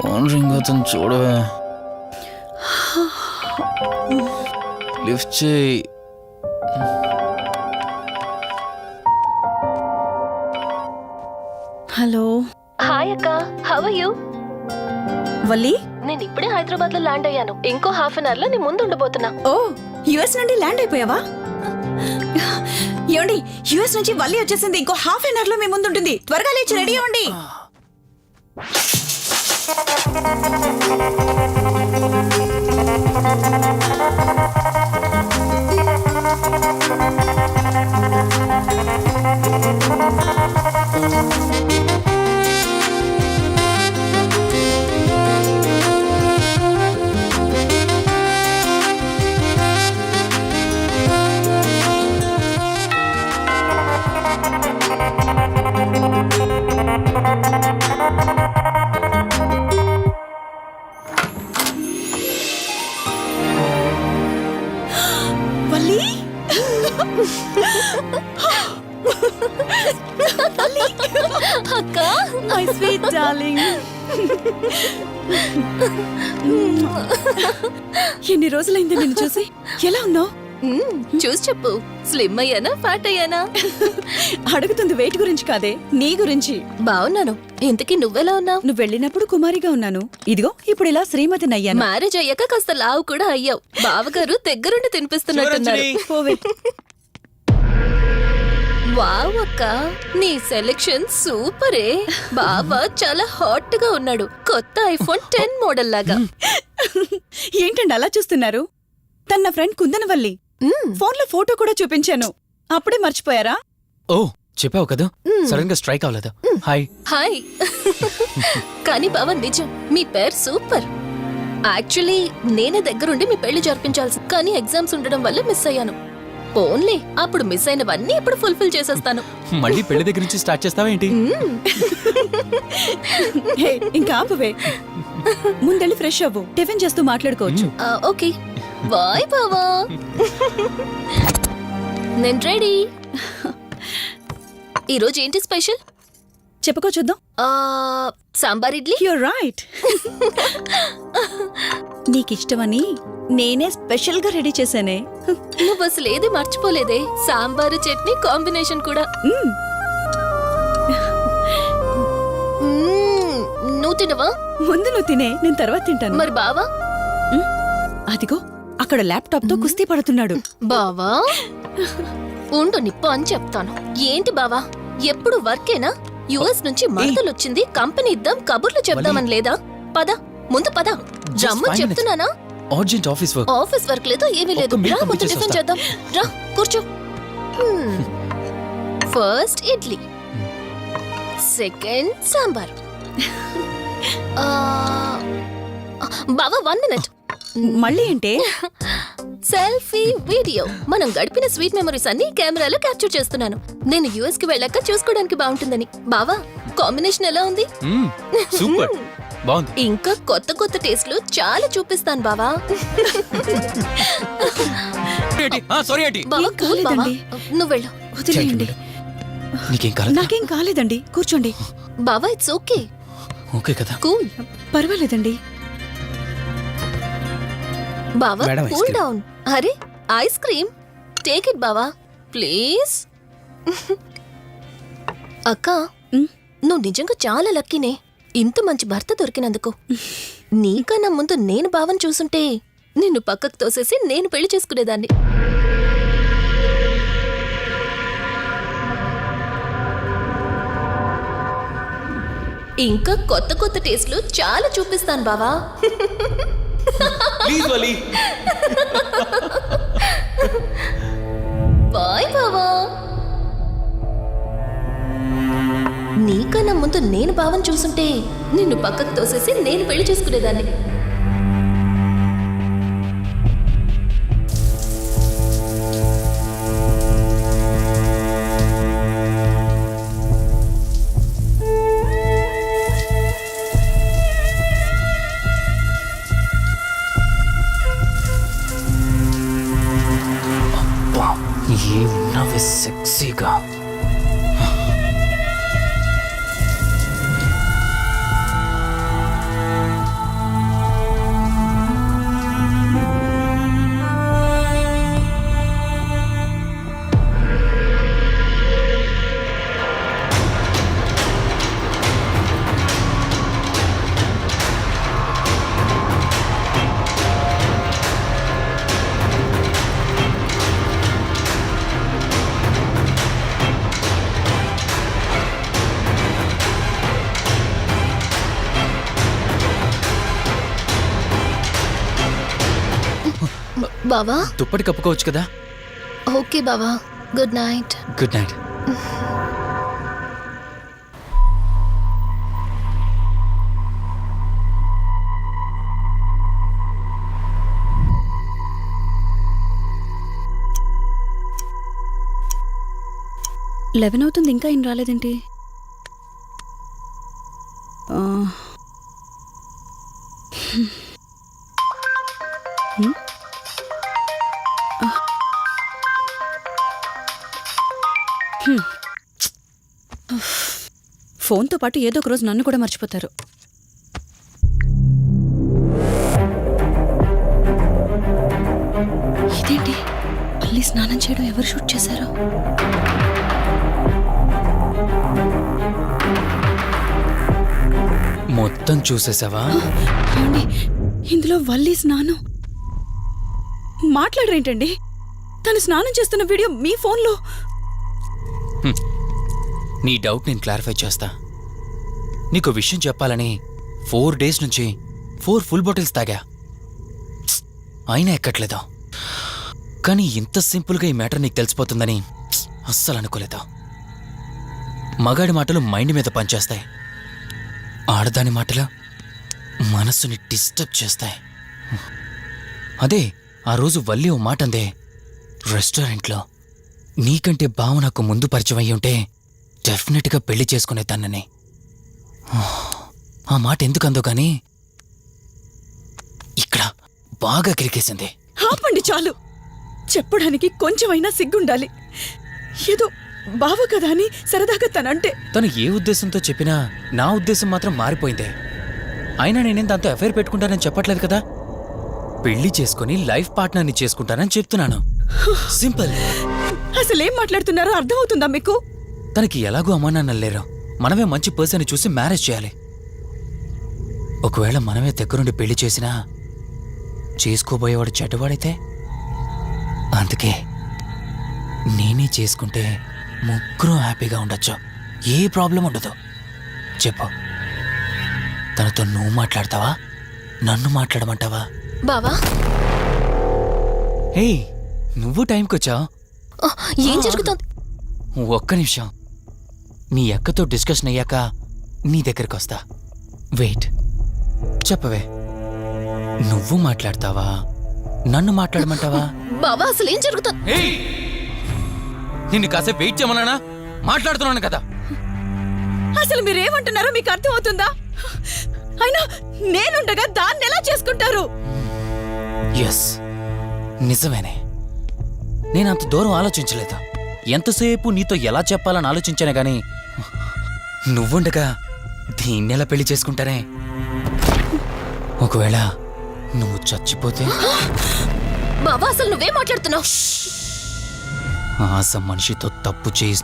Phone ring అవుతుంది చూడవే. Lift చేయి. హలో. హాయ్ అక్క హౌ ఆర్ యూ వల్లి? నేను ఇప్పుడే హైదరాబాద్లో ల్యాండ్ అయ్యాను. ఇంకో హాఫ్ అన్ అవర్లో నీ ముందు ఉండబోతున్నా. ఓ యుఎస్ నుండి ల్యాండ్ అయిపోయావా? ఏమండి యుఎస్ నుంచి వల్లి వచ్చేసింది. ఇంకో హాఫ్ అన్ అవర్లో మీ ముందు ఉంటుంది. త్వరగా లేచి రెడీ అవ్వండి. వల్లి అక్క మై స్వీట్ డార్లింగ్. ఎన్ని రోజులైంది నిన్ను చూసి? ఎలా ఉన్నావు? చూసి చెప్పు. స్లిమ్ అయ్యానా ఫ్యాట్ అయ్యానా? అడుగుతుంది వెయిట్ గురించి కాదే నీ గురించి. బాగున్నాను ఇంతకీ నువ్వెలా ఉన్నావు? నువ్వు వెళ్ళినప్పుడు కుమారిగా ఉన్నాను. ఇదిగో ఇప్పుడు ఇలా శ్రీమతిని అయ్యాను. మ్యారేజ్ అయ్యాక కాస్త లావు కూడా అయ్యావు. బావగారు దగ్గరుండి తినిపిస్తున్నట్టున్నారు. వావ్ అక్క నీ సెలెక్షన్ సూపరే. బావ చాలా హాట్గా ఉన్నాడు. కొత్త ఐఫోన్ టెన్ మోడల్ లాగా. ఏంటండి అలా చూస్తున్నారు? తన నా ఫ్రెండ్ కుందనవల్లి. మ్మ్, ఫోన్లో ఫోటో కూడా చూపించాను. అప్పుడే మర్చిపోయారా? ఓ చెప్పావు కదా. సడన్గా స్ట్రైక్ అవ్వలేదు? హాయ్. హాయ్. కానీ బావ నిజం. మీ పేరు సూపర్. యాక్చువల్లీ నేనే దగ్గరుండి మీ పెళ్ళి జరిపించాల్సి కానీ ఎగ్జామ్స్ ఉండడం వల్ల మిస్ అయ్యాను. ఓన్లీ అప్పుడు మిస్ అయినవన్నీ ఇప్పుడు ఫుల్ఫిల్ చేసేస్తాను. మళ్ళీ పెళ్ళి దగ్గర నుంచి స్టార్ట్ చేస్తావా ఏంటి. హే ఇంకా ఆపువే. ముందెళ్ళి ఫ్రెష్ అవ్వు. టిఫిన్ చేస్తూ మాట్లాడుకోవచ్చు. ఆ, ఓకే. బాయ్ బావా. నేను రెడీ ఈరోజు ఏంటి స్పెషల్ చెప్పుకో చూద్దాం. ఆ, సాంబార్ ఇడ్లీ? యూర్ రైట్ నీకిష్టమని నేనే స్పెషల్గా రెడీ చేశానే. నువ్వు అసలు ఏది మర్చిపోలేదే. సాంబారు చట్నీ కాంబినేషన్ కూడా. నువ్వు తినవా? ముందు నువ్వు తినే నేను తర్వాత తింటాను. మరి బావా? అదిగో అక్కడ ల్యాప్టాప్తో కుస్తీ పడుతున్నాడు. బావా? ఉండు నిప్పు అని చెప్తాను. ఏంటి బావా? ఎప్పుడు వర్కేనా? యుఎస్ నుంచి మరదలు వచ్చింది కంపెనీ ఇద్దాం కబుర్లు చెప్దామని లేదా? పద ముందు పద. Minutes. చెప్తున్నానా? Urgent office work office work లేదు ఏమీ లేదు. రా ముందు టిఫిన్. చేద్దాం రా కూర్చో. ఫస్ట్ ఇడ్లీ. సెకండ్ సాంబార్. ఆ, బావా వన్ మినిట్ మళ్ళీ ఏంటే? Selfie video. మనం గడిపిన స్వీట్ మెమరీస్ అన్ని కెమెరాలో క్యాప్చర్ చేస్తున్నాను. నేను యుఎస్కి వెళ్ళాక చూసుకోవడానికి బాగుంటుందని. బావా కాంబినేషన్ ఎలా ఉంది? సూపర్. బాగుంది. ఇంకా కొత్త కొత్త టేస్ట్లు చాలా చూపిస్తాను బావా. సారీ ఏంటి బావా ఏం కూల్ బావా. కాలేదండి. నువ్వు వెళ్ళు. వదిలేయండి. నీకేం కాలేదు? నాకేం కాలేదండి. కూర్చోండి. బావా ఇట్స్ ఓకే ఓకే కదా. కూల్. పర్వాలేదండి. బావా కూల్. డౌన్. అరే ఐస్ క్రీమ్? టేక్ ఇట్ బావా ప్లీజ్. అక్క. నువ్వు నిజంగా చాలా లక్కీనే. ఇంత మంచి భర్త దొరికినందుకు. నీకన్నా ముందు నేను భావం చూసుంటే నిన్ను పక్కకు తోసేసి నేను పెళ్ళి చేసుకునేదాన్ని. ఇంకా కొత్త కొత్త టేస్ట్లు చాలా చూపిస్తాను బావా. ప్లీజ్ వలి బాయ్ బావా. నీకన్నా ముందు నేను బావని చూసుంటే నిన్ను పక్కకు తోసేసి నేను పెళ్ళి చేసుకునేదాన్ని. six seagulls. బావా? దుప్పటి కప్పుకోవచ్చు కదా? ఓకే బావా. Good night good night eleven అవుతుంది ఇంకా ఏం రాలేదేంటి? ఫోన్తో పాటు ఏదో ఒక రోజు నన్ను కూడా మర్చిపోతారు. ఇదేంటి? మళ్ళీ స్నానం చేయడం ఎవరు షూట్ చేశారు? మొత్తం చూసేసావా? ఏమండి? ఇందులో వల్లి స్నానం. మాట్లాడరేంటండి? తను స్నానం చేస్తున్న వీడియో మీ ఫోన్లో. నీ డౌట్ నేను క్లారిఫై చేస్తా. నీకు విషయం చెప్పాలని ఫోర్ డేస్ నుంచి ఫోర్ ఫుల్ బాటిల్స్ తాగా. అయినా ఎక్కట్లేదు? కానీ ఇంత సింపుల్గా ఈ మ్యాటర్ నీకు తెలిసిపోతుందని అస్సలు అనుకోలేదు? మగాడి మాటలు మైండ్ మీద పనిచేస్తాయి. ఆడదాని మాటలు మనస్సుని డిస్టర్బ్ చేస్తాయి. అదే ఆ రోజు వల్లి ఓ మాట అందే రెస్టారెంట్లో నీకంటే బావ నాకు ముందు పరిచయం అయ్యి ఉంటే డెఫినెట్గా పెళ్ళి చేసుకునేదాన్నని ఆ మాట ఎందుకు అందో కానీ ఇక్కడ బాగా కిరికేసింది. ఆపండి చాలు. చెప్పడానికి కొంచెమైనా సిగ్గుండాలి. ఏదో బావ కదా అని సరదాగా తనంటే. తను ఏ ఉద్దేశంతో చెప్పినా నా ఉద్దేశం మాత్రం మారిపోయిందే. అయినా నేనేం దాంతో ఎఫైర్ పెట్టుకుంటానని చెప్పట్లేదు కదా? పెళ్ళి చేసుకుని లైఫ్ పార్ట్నర్ని చేసుకుంటానని చెప్తున్నాను. సింపుల్. అసలు ఏం మాట్లాడుతున్నారో అర్థమవుతుందా మీకు? తనకి ఎలాగో అమ్మానాన్న లేరు. మనమే మంచి పర్సన్ చూసి మ్యారేజ్ చేయాలి. ఒకవేళ మనమే దగ్గరుండి పెళ్ళి చేసినా చేసుకోబోయేవాడు చెడ్డవాడైతే? అందుకే నేనే చేసుకుంటే ముగ్గురు హ్యాపీగా ఉండొచ్చు. ఏ ప్రాబ్లం ఉండదు. చెప్పు. తనతో నువ్వు మాట్లాడతావా? నన్ను మాట్లాడమంటావా? బావా? హే నువ్వు టైంకి వచ్చావు ఏం జరుగుతోంది ఒక్క నిమిషం. మీ అక్కతో డిస్కషన్ అయ్యాక నీ దగ్గరికి వస్తా. వెయిట్. చెప్పవే. నువ్వు మాట్లాడతావా? నన్ను మాట్లాడమంటావా? బావా అసలు ఏం జరుగుతోంది? నిన్ను కాసేపు వెయిట్ చేయమన్నానా? మాట్లాడుతున్నాను కదా. అసలు మీరేమంటున్నారో మీకు అర్థమవుతుందా? అయినా నేనుండగా దాన్ని ఎలా చేసుకుంటారు? ఎస్ నిజమేనే. నేను అంత దూరం ఆలోచించలేదు? ఎంతసేపు నీతో ఎలా చెప్పాలని ఆలోచించానే గాని నువ్వుండగా దీన్నెలా పెళ్ళి చేసుకుంటానే ఒకవేళ నువ్వు చచ్చిపోతే? బావా అసలు నువ్వేం మాట్లాడుతున్నావు? ఆశ మనిషితో తప్పు చేయిస్తూ